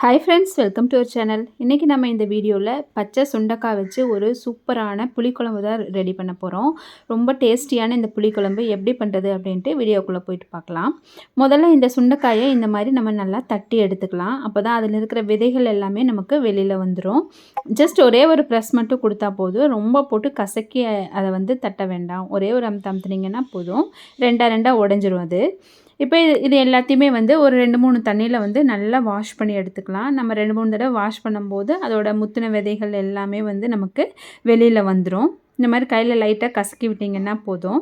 Hi friends welcome to our channel இன்றைக்கி நம்ம இந்த வீடியோவில் பச்சை சுண்டக்காய் வச்சு ஒரு சூப்பரான புளிக்குழம்பு தான் ரெடி பண்ண போகிறோம் ரொம்ப டேஸ்டியான இந்த புளிக்குழம்பு எப்படி பண்ணுறது அப்படின்ட்டு வீடியோக்குள்ளே போயிட்டு பார்க்கலாம். முதல்ல இந்த சுண்டைக்காயை இந்த மாதிரி நம்ம நல்லா தட்டி எடுத்துக்கலாம். அப்போ தான் அதில் இருக்கிற விதைகள் எல்லாமே நமக்கு வெளியில் வந்துடும் ஜஸ்ட் ஒரே ஒரு ப்ரெஸ் மட்டும் கொடுத்தா போதும். ரொம்ப போட்டு கசக்கி அதை வந்து தட்ட வேண்டாம். ஒரே ஒரு அம் தமுத்துனீங்கன்னா போதும். ரெண்டாக ரெண்டாக உடஞ்சிரும் அது. இப்போ இது இது எல்லாத்தையுமே வந்து ஒரு ரெண்டு மூணு தண்ணியில் வந்து நல்லா வாஷ் பண்ணி எடுத்துக்கலாம். நம்ம ரெண்டு மூணு தடவை வாஷ் பண்ணும்போது அதோட முத்தின விதைகள் எல்லாமே வந்து நமக்கு வெளியில் வந்துடும் இந்த மாதிரி கையில் லைட்டாக கசக்கி விட்டிங்கன்னா போதும்.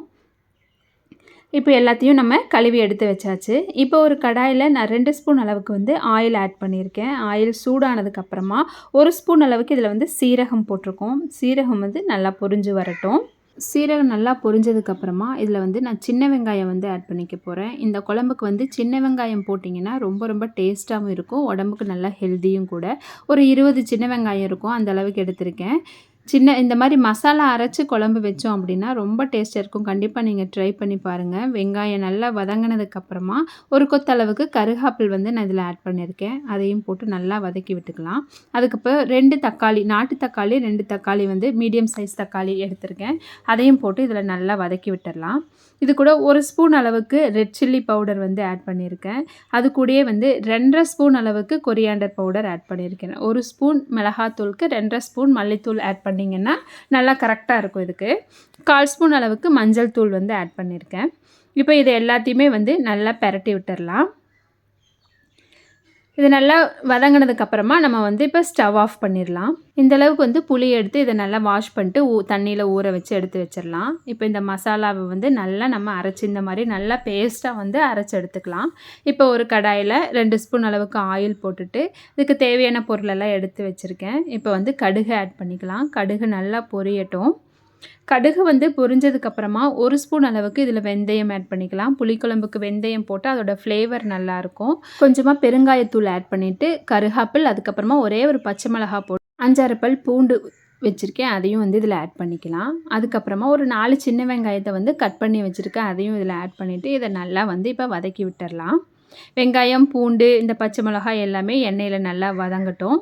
இப்போ எல்லாத்தையும் நம்ம கழுவி எடுத்து வச்சாச்சு. இப்போ ஒரு கடாயில் நான் ரெண்டு ஸ்பூன் அளவுக்கு வந்து ஆயில் ஆட் பண்ணியிருக்கேன். ஆயில் சூடானதுக்கப்புறமா ஒரு ஸ்பூன் அளவுக்கு இதில் வந்து சீரகம் போட்டிருக்கோம். சீரகம் வந்து நல்லா பொரிஞ்சு வரட்டும். சீரகம் நல்லா பொரிஞ்சதுக்கப்புறமா இதில் வந்து நான் சின்ன வெங்காயம் வந்து ஆட் பண்ணிக்க போகிறேன் இந்த குழம்புக்கு வந்து சின்ன வெங்காயம் போட்டிங்கன்னா ரொம்ப ரொம்ப டேஸ்ட்டாகவும் இருக்கும் உடம்புக்கு நல்லா ஹெல்த்தியும் கூட. ஒரு இருபது சின்ன வெங்காயம் இருக்கும் அந்த அளவுக்கு எடுத்திருக்கேன். சின்ன இந்த மாதிரி மசாலா அரைச்சி குழம்பு வச்சோம் அப்படின்னா ரொம்ப டேஸ்ட்டாக இருக்கும். கண்டிப்பாக நீங்கள் ட்ரை பண்ணி பாருங்கள் வெங்காயம் நல்லா வதங்கினதுக்கப்புறமா ஒரு கொத்தளவுக்கு கருகாப்பில் வந்து நான் இதில் ஆட் பண்ணியிருக்கேன். அதையும் போட்டு நல்லா வதக்கி விட்டுக்கலாம். அதுக்கப்புறம் ரெண்டு தக்காளி நாட்டு தக்காளி ரெண்டு தக்காளி வந்து மீடியம் சைஸ் தக்காளி எடுத்திருக்கேன். அதையும் போட்டு இதில் நல்லா வதக்கி விட்டுடலாம் இது கூட ஒரு ஸ்பூன் அளவுக்கு ரெட் சில்லி பவுடர் வந்து ஆட் பண்ணியிருக்கேன். அது கூடயே வந்து ரெண்டரை ஸ்பூன் அளவுக்கு கொரியாண்டர் பவுடர் ஆட் பண்ணியிருக்கேன். ஒரு ஸ்பூன் மிளகாத்தூளுக்கு ரெண்டரை ஸ்பூன் மல்லித்தூள் ஆட் பண்ணி பண்ணிங்கன்னா நல்லா கரெக்டாக இருக்கும் இதுக்கு. கால் ஸ்பூன் அளவுக்கு மஞ்சள் தூள் வந்து ஆட் பண்ணியிருக்கேன் இப்போ இது எல்லாத்தையுமே வந்து நல்லா பரட்டி விட்டுடலாம் இது நல்லா வதங்கினதுக்கப்புறமா நம்ம வந்து இப்போ ஸ்டவ் ஆஃப் பண்ணிடலாம். இந்த அளவுக்கு வந்து புளி எடுத்து இதை நல்லா வாஷ் பண்ணிட்டு ஊ தண்ணியில் ஊற வச்சு எடுத்து வச்சிடலாம். இப்போ இந்த மசாலாவை வந்து நல்லா நம்ம அரைச்சி இந்த மாதிரி நல்லா பேஸ்ட்டாக வந்து அரைச்சி எடுத்துக்கலாம். இப்போ ஒரு கடாயில் ரெண்டு ஸ்பூன் அளவுக்கு ஆயில் போட்டுட்டு இதுக்கு தேவையான பொருளெல்லாம் எடுத்து வச்சுருக்கேன். இப்போ வந்து கடுகு ஆட் பண்ணிக்கலாம். கடுகு நல்லா பொரியட்டும். கடுகு வந்து பொரிஞ்சதுக்கப்புறமா ஒரு ஸ்பூன் அளவுக்கு இதில் வெந்தயம் ஆட் பண்ணிக்கலாம். புளிக்குழம்புக்கு வெந்தயம் போட்டு அதோட ஃப்ளேவர் நல்லாயிருக்கும் கொஞ்சமாக பெருங்காயத்தூள் ஆட் பண்ணிவிட்டு கருகாப்பில் அதுக்கப்புறமா ஒரே ஒரு பச்சை மிளகா போட்டு அஞ்சாறு பல் பூண்டு வச்சுருக்கேன். அதையும் வந்து இதில் ஆட் பண்ணிக்கலாம். அதுக்கப்புறமா ஒரு நாலு சின்ன வெங்காயத்தை வந்து கட் பண்ணி வச்சுருக்கேன். அதையும் இதில் ஆட் பண்ணிவிட்டு இதை நல்லா வந்து இப்போ வதக்கி விட்டுடலாம் வெங்காயம் பூண்டு இந்த பச்சை மிளகாய் எல்லாமே எண்ணெயில் நல்லா வதங்கட்டும்.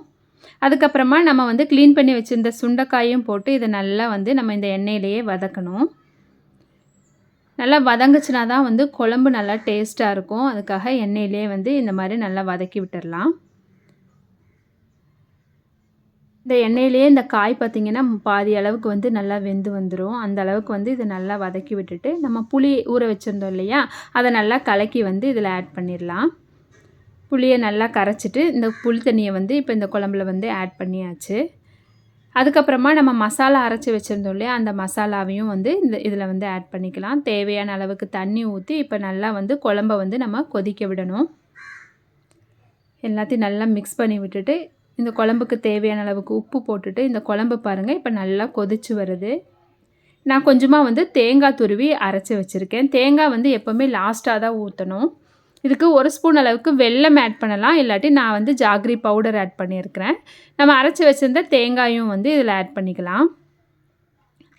அதுக்கப்புறமா நம்ம வந்து க்ளீன் பண்ணி வச்சுருந்த சுண்டைக்காயும் போட்டு இதை நல்லா வந்து நம்ம இந்த எண்ணெயிலேயே வதக்கணும். நல்லா வதங்குச்சுனா தான் வந்து குழம்பு நல்லா டேஸ்ட்டாக இருக்கும். அதுக்காக எண்ணெயிலே வந்து இந்த மாதிரி நல்லா வதக்கி விட்டுடலாம் இந்த எண்ணெயிலேயே இந்த காய் பார்த்திங்கன்னா பாதி அளவுக்கு வந்து நல்லா வெந்து வந்துடும் அந்த அளவுக்கு வந்து இதை நல்லா வதக்கி விட்டுட்டு நம்ம புளி ஊற வச்சுருந்தோம் இல்லையா? அதை நல்லா கலக்கி வந்து இதில் ஆட் பண்ணிடலாம். புளியை நல்லா கரைச்சிட்டு இந்த புளி தண்ணியை வந்து இப்போ இந்த குழம்புல வந்து ஆட் பண்ணியாச்சு. அதுக்கப்புறமா நம்ம மசாலா அரைச்சி வச்சுருந்தோம் இல்லையா அந்த மசாலாவையும் வந்து இந்த இதில் வந்து ஆட் பண்ணிக்கலாம். தேவையான அளவுக்கு தண்ணி ஊற்றி இப்போ நல்லா வந்து குழம்ப வந்து நம்ம கொதிக்க விடணும். எல்லாத்தையும் நல்லா மிக்ஸ் பண்ணி விட்டுட்டு இந்த குழம்புக்கு தேவையான அளவுக்கு உப்பு போட்டுட்டு இந்த குழம்பு பாருங்கள் இப்போ நல்லா கொதிச்சு வருது. நான் கொஞ்சமாக வந்து தேங்காய் துருவி அரைச்சி வச்சுருக்கேன். தேங்காய் வந்து எப்போவுமே லாஸ்ட்டாக தான் ஊற்றணும் இதுக்கு ஒரு ஸ்பூன் அளவுக்கு வெல்லம் ஆட் பண்ணலாம். இல்லாட்டி நான் வந்து ஜாகிரி பவுடர் ஆட் பண்ணியிருக்கிறேன். நம்ம அரைச்சி வச்சுருந்த தேங்காயும் வந்து இதில் ஆட் பண்ணிக்கலாம்.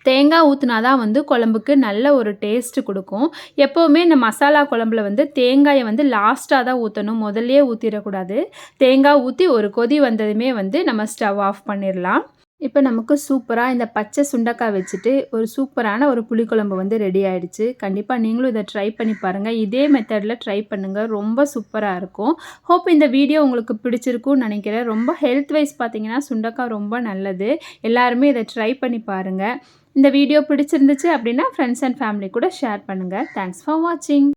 தேங்காய் ஊற்றினா தான் வந்து குழம்புக்கு நல்ல ஒரு டேஸ்ட்டு கொடுக்கும். எப்போவுமே இந்த மசாலா குழம்புல வந்து தேங்காயை வந்து லாஸ்ட்டாக தான் ஊற்றணும் முதல்லையே ஊற்றிடக்கூடாது தேங்காய் ஊற்றி ஒரு கொதி வந்ததுமே வந்து நம்ம ஸ்டவ் ஆஃப் பண்ணிடலாம். இப்போ நமக்கு சூப்பராக இந்த பச்சை சுண்டக்காய் வச்சுட்டு ஒரு சூப்பரான ஒரு புளிக்குழம்பு வந்து ரெடி ஆகிடுச்சு கண்டிப்பாக நீங்களும் இதை ட்ரை பண்ணி பாருங்கள் இதே மெத்தடில் ட்ரை பண்ணுங்கள் ரொம்ப சூப்பராக இருக்கும். ஹோப் இந்த வீடியோ உங்களுக்கு பிடிச்சிருக்கும்னு நினைக்கிறேன். ரொம்ப ஹெல்த் வைஸ் பார்த்தீங்கன்னா சுண்டக்காய் ரொம்ப நல்லது. எல்லாருமே இதை ட்ரை பண்ணி பாருங்கள் இந்த வீடியோ பிடிச்சிருந்துச்சு அப்படின்னா ஃப்ரெண்ட்ஸ் அண்ட் ஃபேமிலி கூட ஷேர் பண்ணுங்கள் தேங்க்ஸ் ஃபார் வாட்சிங்